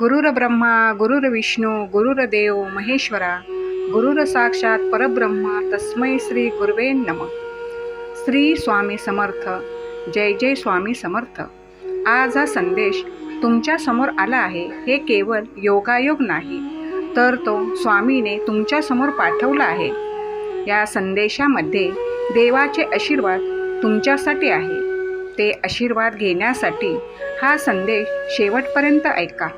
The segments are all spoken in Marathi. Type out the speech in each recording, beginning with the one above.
गुरुर ब्रह्मा गुरुर विष्णू गुरुर देव महेश्वरा गुरुर साक्षात परब्रह्मा तस्मै श्री गुरुवे नम. श्री स्वामी समर्थ जय जय स्वामी समर्थ. आज हा संदेश तुमच्यासमोर आला आहे हे केवळ योगायोग नाही तर तो स्वामीने तुमच्यासमोर पाठवला आहे. या संदेशामध्ये देवाचे आशीर्वाद तुमच्यासाठी आहे. ते आशीर्वाद घेण्यासाठी हा संदेश शेवटपर्यंत ऐका.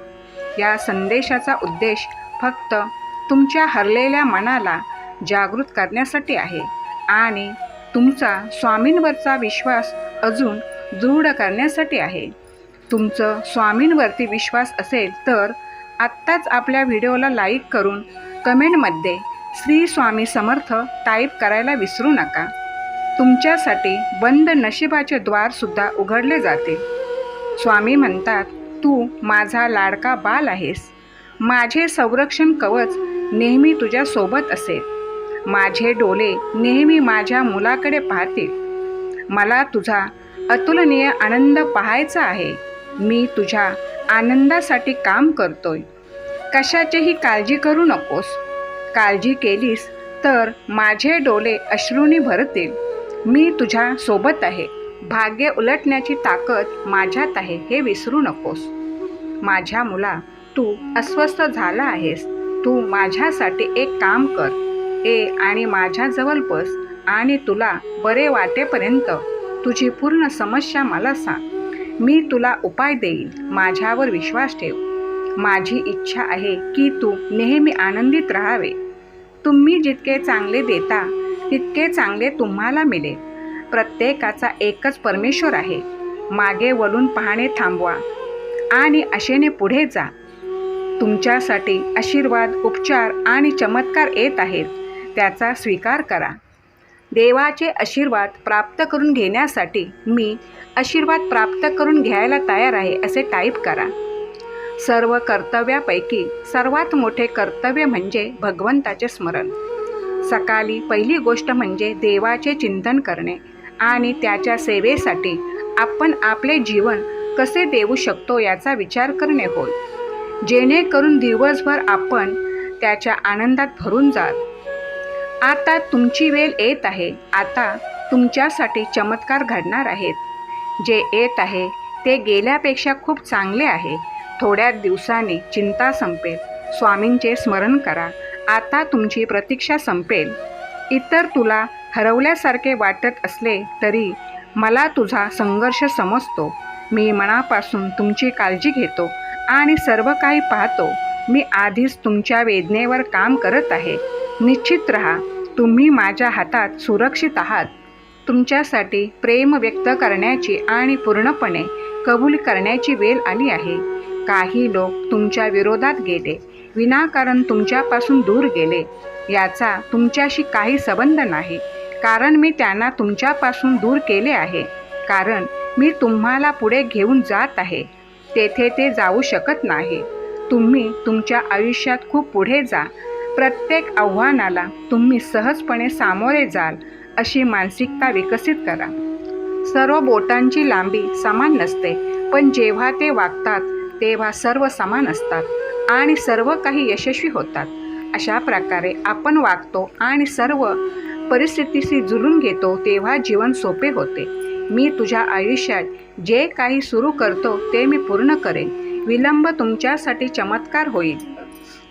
या संदेशाचा उद्देश फक्त तुमच्या हरलेल्या मनाला जागृत करण्यासाठी आहे आणि तुमचा स्वामींवरचा विश्वास अजून दृढ करण्यासाठी आहे. तुमचं स्वामींवरती विश्वास असेल तर आत्ताच आपल्या व्हिडिओला लाईक करून कमेंटमध्ये श्री स्वामी समर्थ टाईप करायला विसरू नका. तुमच्यासाठी बंद नशिबाचे द्वारसुद्धा उघडले जाते स्वामी म्हणतात तू माझा लाडका बाल आहेस. माझे संरक्षण कवच नेहमी तुझ्या सोबत असेल माझे डोले नेहमी माझ्या मुलाकडे पाहतील. मला तुझा अतुलनीय आनंद पाहायचा आहे. मी तुझ्या आनंदासाठी काम करतोय. कशाचीही काळजी करू नकोस. काळजी केलीस तर माझे डोले अश्रूनी भरतील. मी तुझ्या सोबत आहे. भाग्य उलटण्याची ताकद माझ्यात आहे हे विसरू नकोस. माझ्या मुला तू अस्वस्थ झाला आहेस. तू माझ्यासाठी एक काम कर. ए आणि माझ्याजवळ बस आणि तुला बरे वाटेपर्यंत. तुझी पूर्ण समस्या मला सांग. मी तुला उपाय देईन. माझ्यावर विश्वास ठेव. माझी इच्छा आहे की तू नेहमी आनंदित राहावे. तुम्ही जितके चांगले देता तितके चांगले तुम्हाला मिळेल प्रत्येकाचा एकच परमेश्वर आहे. मागे वळून पाहणे थांबवा. आणि आशेने पुढे जा. तुमच्यासाठी आशीर्वाद उपचार आणि चमत्कार येत आहेत. त्याचा स्वीकार करा. देवाचे आशीर्वाद प्राप्त करून घेण्यासाठी मी आशीर्वाद प्राप्त करून घ्यायला तयार आहे असे टाईप करा. सर्व कर्तव्यापैकी सर्वात मोठे कर्तव्य म्हणजे भगवंताचे स्मरण. सकाळी पहिली गोष्ट म्हणजे देवाचे चिंतन करणे. आणि त्याच्या सेवेसाठी आपण आपले जीवन कसे देऊ शकतो याचा विचार करणे होय. जेणेकरून दिवसभर आपण त्याच्या आनंदात भरून जाल. आता तुमची वेळ येत आहे. आता तुमच्यासाठी चमत्कार घडणार आहेत. जे येत आहे ते गेल्यापेक्षा खूप चांगले आहे. थोड्या दिवसांनी चिंता संपेल. स्वामींचे स्मरण करा. आता तुमची प्रतीक्षा संपेल. इतर तुला हरवल्यासारखे वाटत असले तरी मला तुझा संघर्ष समजतो. मी मनापासून तुमची काळजी घेतो आणि सर्व काही पाहतो. मी आधीच तुमच्या वेदनेवर काम करत आहे. निश्चित रहा तुम्ही माझ्या हातात सुरक्षित आहात. तुमच्यासाठी प्रेम व्यक्त करण्याची आणि पूर्णपणे कबूल करण्याची वेळ आली आहे. काही लोक तुमच्या विरोधात गेले विनाकारण तुमच्यापासून दूर गेले. याचा तुमच्याशी काही संबंध नाही. कारण मी त्यांना तुमच्यापासून दूर केले आहे. कारण मी तुम्हाला पुढे घेऊन जात आहे. तेथे ते जाऊ शकत नाही. तुम्ही तुमच्या आयुष्यात खूप पुढे जा. प्रत्येक आव्हानाला तुम्ही सहजपणे सामोरे जाल अशी मानसिकता विकसित करा. सर्व बोटांची लांबी समान नसते पण जेव्हा ते वागतात तेव्हा सर्व समान असतात आणि सर्व काही यशस्वी होतात. अशा प्रकारे आपण वागतो आणि सर्व परिस्थितीशी जुळून घेतो तेव्हा जीवन सोपे होते. मी तुझ्या आयुष्यात जे काही सुरू करतो ते मी पूर्ण करेन. विलंब तुमच्यासाठी चमत्कार होईल.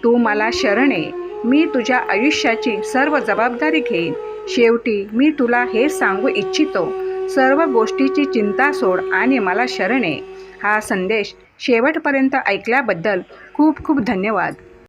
तू मला शरण. ये मी तुझ्या आयुष्याची सर्व जबाबदारी घेईन. शेवटी मी तुला हे सांगू इच्छितो. सर्व गोष्टीची चिंता सोड आणि मला शरण. ये हा संदेश शेवटपर्यंत ऐकल्याबद्दल खूप खूप धन्यवाद.